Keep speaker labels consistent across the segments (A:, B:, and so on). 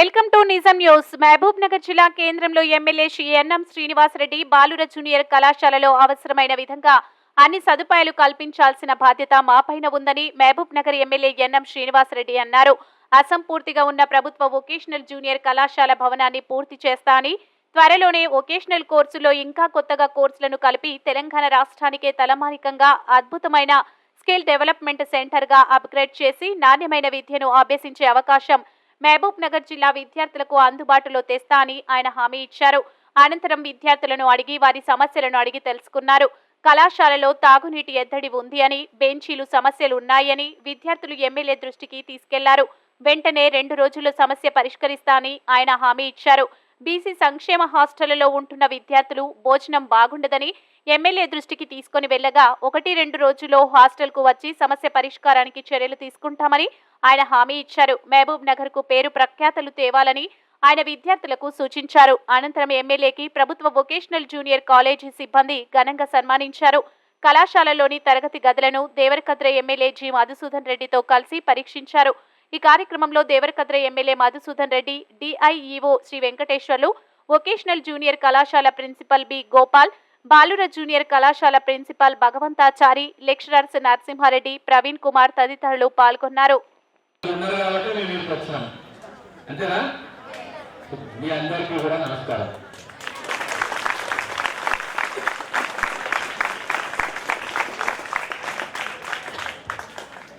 A: Welcome to Nijam news. Mahabub Nagar జిల్లా కేంద్రంలో MLA Shri NM Srinivasa Reddy బాలుర జూనియర్ కళాశాలలో అవసరమైన విధంగా అన్ని సదుపాయాలు కల్పించాల్సిన బాధ్యత మాపైన ఉందని మహబూబ్ నగర్ ఎమ్మెల్యే ఎన్ఎం శ్రీనివాసరెడ్డి అన్నారు. అసంపూర్తిగా ఉన్న ప్రభుత్వ వొకేషనల్ జూనియర్ కళాశాల భవనాన్ని పూర్తి చేస్తా అని త్వరలోనే వొకేషనల్ కోర్సులో ఇంకా కొత్తగా కోర్సులను కలిపి తెలంగాణ రాష్ట్రానికే తలమానికంగా అద్భుతమైన స్కిల్ డెవలప్మెంట్ సెంటర్గా అప్గ్రేడ్ చేసి నాణ్యమైన విద్యను అభ్యసించే అవకాశం మహబూబ్ నగర్ జిల్లా విద్యార్థులకు అందుబాటులో తెస్తా అని ఆయన హామీ ఇచ్చారు. అనంతరం విద్యార్థులను అడిగి వారి సమస్యలను అడిగి తెలుసుకున్నారు. కళాశాలలో తాగునీటి ఎద్దడి ఉంది అని బెంచీలు సమస్యలు ఉన్నాయని విద్యార్థులు ఎమ్మెల్యే దృష్టికి తీసుకెళ్ళారు. వెంటనే రెండు రోజుల్లో సమస్య పరిష్కరిస్తానని ఆయన హామీ ఇచ్చారు. బీసీ సంక్షేమ హాస్టళ్ళలో ఉంటున్న విద్యార్థులు భోజనం బాగుండదని ఎమ్మెల్యే దృష్టికి తీసుకొని వెళ్ళగా ఒకటి రెండు రోజుల్లో హాస్టల్కు వచ్చి సమస్య పరిష్కారానికి చర్యలు తీసుకుంటామని ఆయన హామీ ఇచ్చారు. మహబూబ్ నగర్కు పేరు ప్రఖ్యాతలు తేవాలని ఆయన విద్యార్థులకు సూచించారు. అనంతరం ఎమ్మెల్యేకి ప్రభుత్వ వొకేషనల్ జూనియర్ కాలేజీ సిబ్బంది ఘనంగా సన్మానించారు. కళాశాలలోని తరగతి గదులను దేవరకద్ర ఎమ్మెల్యే జి. మధుసూదన్ రెడ్డితో కలిసి పరీక్షించారు. ఈ కార్యక్రమంలో Devarakadra MLA Madhusudan Reddy DIEO Shri Venkateswarlu vocational junior కళాశాల ప్రిన్సిపల్ బి. గోపాల్ బాలుర జూనియర్ కళాశాల ప్రిన్సిపాల్ భగవంతాచారి లెక్చరర్స్ నరసింహారెడ్డి ప్రవీణ్ కుమార్ తదితరులు పాల్గొన్నారు.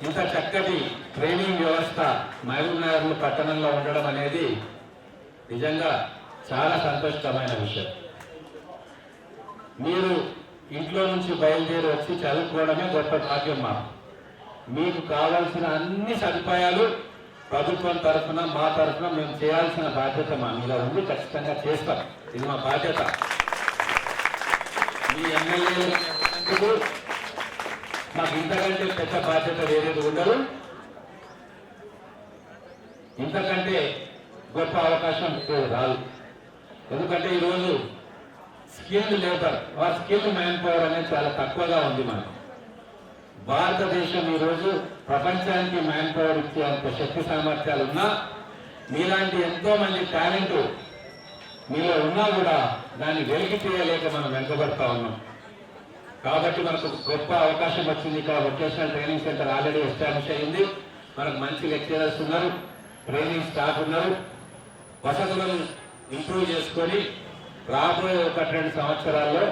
B: ఇంత చక్కటి ట్రైనింగ్ వ్యవస్థ మహబూబ్నగర్ పట్టణంలో ఉండడం అనేది నిజంగా చాలా సంతోషకరమైన విషయం. మీరు ఇంట్లో నుంచి బయలుదేరి వచ్చి చదువుకోవడమే గొప్ప భాగ్యం మాకు. మీకు కావాల్సిన అన్ని సదుపాయాలు ప్రభుత్వం తరఫున మా తరఫున మేము చేయాల్సిన బాధ్యత మా మీద ఉంది ఖచ్చితంగా చేస్తాం. ఇది మా బాధ్యత. మీ ఎమ్మెల్యేలు మాకు ఇంతకంటే పెద్ద బాధ్యత వేరేది ఉండదు. ఇంతకంటే గొప్ప అవకాశం రాదు. ఎందుకంటే ఈరోజు స్కిల్డ్ లేబర్ ఆ స్కిల్డ్ మ్యాన్ పవర్ అనేది చాలా తక్కువగా ఉంది మనకు. భారతదేశం ఈరోజు ప్రపంచానికి మ్యాన్ పవర్ ఇచ్చే అంత శక్తి సామర్థ్యాలు ఉన్నా మీలాంటి ఎంతో మంది టాలెంట్ మీలో ఉన్నా కూడా దాన్ని వెలికి చేయలేక మనం వెనుకబడతా ఉన్నాం. కాబట్టి మనకు గొప్ప అవకాశం వచ్చింది. ఇక్కడ vocational training centre already establish అయింది. మనకు మంచి లెక్చరర్స్ ఉన్నారు ట్రైనింగ్ స్టాఫ్ ఉన్నారు. వసతులను ఇంప్రూవ్ చేసుకొని రాబోయే ఒక రెండు సంవత్సరాల్లో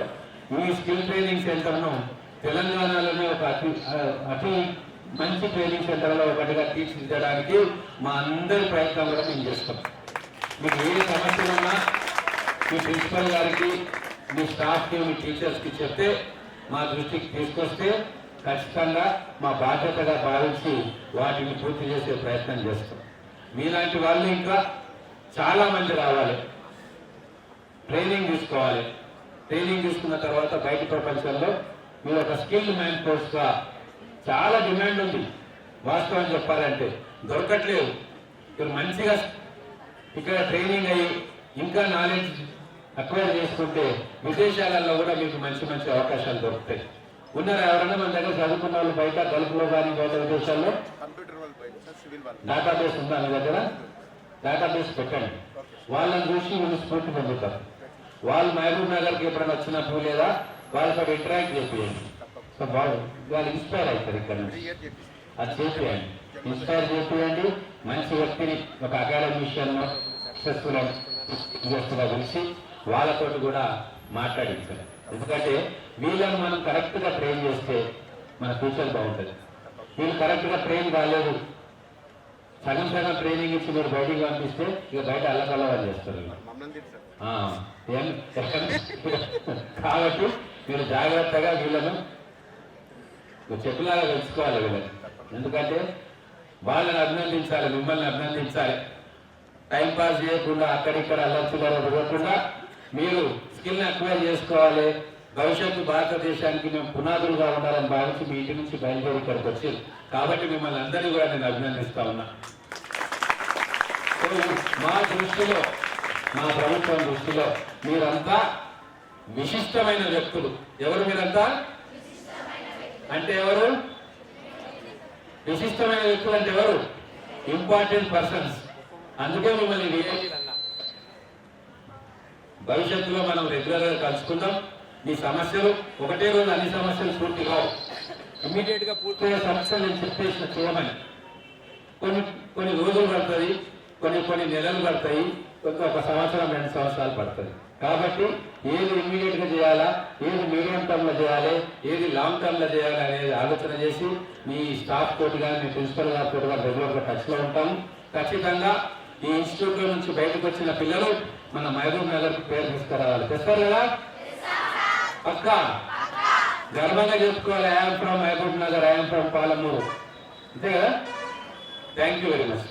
B: ఈ స్కిల్ ట్రైనింగ్ సెంటర్ను తెలంగాణలోనే ఒక అతి అతి మంచి ట్రైనింగ్ సెంటర్లో ఒకటిగా తీర్చిదిద్దడానికి మా అందరి ప్రయత్నం కూడా మేము చేస్తాం. మీకు ఏ సమస్యలు ఉన్నా మీ ప్రిన్సిపల్ గారికి మీ స్టాఫ్కి మీ టీచర్స్కి చెప్తే మా దృష్టికి తీసుకొస్తే ఖచ్చితంగా మా బాధ్యతగా భావించి వాటిని పూర్తి చేసే ప్రయత్నం చేస్తాం. మీలాంటి వాళ్ళు ఇంకా చాలామంది రావాలి. ట్రైనింగ్ తీసుకోవాలి ట్రైనింగ్ తీసుకున్న తర్వాత బయట ప్రపంచంలో మీరు ఒక స్కిల్ మ్యాన్ కోర్స్గా చాలా డిమాండ్ ఉంది. వాస్తవం చెప్పాలంటే దొరకట్లేదు. మీరు మంచిగా ఇక్కడ ట్రైనింగ్ అయ్యి ఇంకా నాలెడ్జ్ అక్వైర్ చేసుకుంటే విదేశాలలో కూడా మీకు మంచి మంచి అవకాశాలు దొరుకుతాయి. ఉన్నారా ఎవరైనా మన దగ్గర చదువుకున్న వాళ్ళు బయట గల్ఫ్లో కానీ బయట విదేశాల్లో? డేటాబేస్ ఉందా దగ్గర? డేటాబేస్ పెట్టండి. వాళ్ళని చూసి వీళ్ళు స్ఫూర్తి పొందుతారు. వాళ్ళు మహబూబ్ నగర్కి ఎప్పుడైనా వచ్చినప్పుడు లేదా వాళ్ళతో ఇంటరాక్ట్ చేపియండి. సో వాళ్ళు వాళ్ళు ఇన్స్పైర్ అవుతారు ఇక్కడ నుంచి. అది చేపియండి. ఇన్స్పైర్ చేపియండి. మంచి వ్యక్తిని ఒక అకాడమిషియన్ సక్సెస్ఫుల్గా పిలిచి వాళ్ళతోటి కూడా మాట్లాడించాలి ఎందుకంటే వీళ్ళని మనం కరెక్ట్గా ట్రైన్ చేస్తే మన ఫ్యూచర్ బాగుంటుంది. వీళ్ళు కరెక్ట్గా ట్రైన్ కాలేదు. సగం సగం ట్రైనింగ్ ఇచ్చి మీరు బయటికి పంపిస్తే ఇక బయట అల్లకల్లవాళ్ళు చేస్తారు. కాబట్టి మీరు జాగ్రత్తగా వీళ్ళను చెప్పులాగా తెలుసుకోవాలి వీళ్ళని. ఎందుకంటే వాళ్ళని అభినందించాలి మిమ్మల్ని అభినందించాలి. టైం పాస్ చేయకుండా అక్కడిక్కడ అల్లర్చుగా పోకుండా మీరు స్కిల్ని అక్వైర్ చేసుకోవాలి. భవిష్యత్తు భారతదేశానికి మేము పునాదులుగా ఉండాలని భావించి మీ ఇంటి నుంచి బయలుదేరి ఇక్కడికి వచ్చి కాబట్టి మిమ్మల్ని అందరినీ కూడా నేను అభినందిస్తా ఉన్నా. మా దృష్టిలో మా ప్రభుత్వం దృష్టిలో మీరంతా విశిష్టమైన వ్యక్తులు. ఎవరు మీరంతా? అంటే ఎవరు? విశిష్టమైన వ్యక్తులు అంటే ఎవరు? Important persons. అందుకే మిమ్మల్ని భవిష్యత్తులో మనం రెగ్యులర్గా కలుసుకుందాం. మీ సమస్యలు ఒకటే రోజు అన్ని సమస్యలు పూర్తి కావు. ఇమీడియట్గా పూర్తయ్యే సమస్యలు నేను చెప్పేసిన చూడమని. కొన్ని కొన్ని రోజులు పడుతుంది కొన్ని కొన్ని నెలలు పడతాయి కొంత ఒక సంవత్సరం రెండు సంవత్సరాలు పడుతుంది. కాబట్టి ఏది ఇమ్మీడియట్గా చేయాలా ఏది మీడియం టర్మ్లో చేయాలి ఏది లాంగ్ టర్మ్లో చేయాలి అనేది ఆలోచన చేసి మీ స్టాఫ్ తోటి కానీ మీ ప్రిన్సిపల్ గారి తోటి కానీ రెగ్యులర్గా టచ్లో ఉంటాము ఖచ్చితంగా ఈ ఇన్స్టిట్యూట్ నుంచి బయటకు వచ్చిన పిల్లలు మన మహబూబ్ నగర్ పేరు తీసుకురావాలి. తెస్తారు కదా? పక్క. గర్వంగా చెప్పుకోవాలి. I'm from Mahabub Nagar I'm from Palamuru అంతే కదా? Thank you very much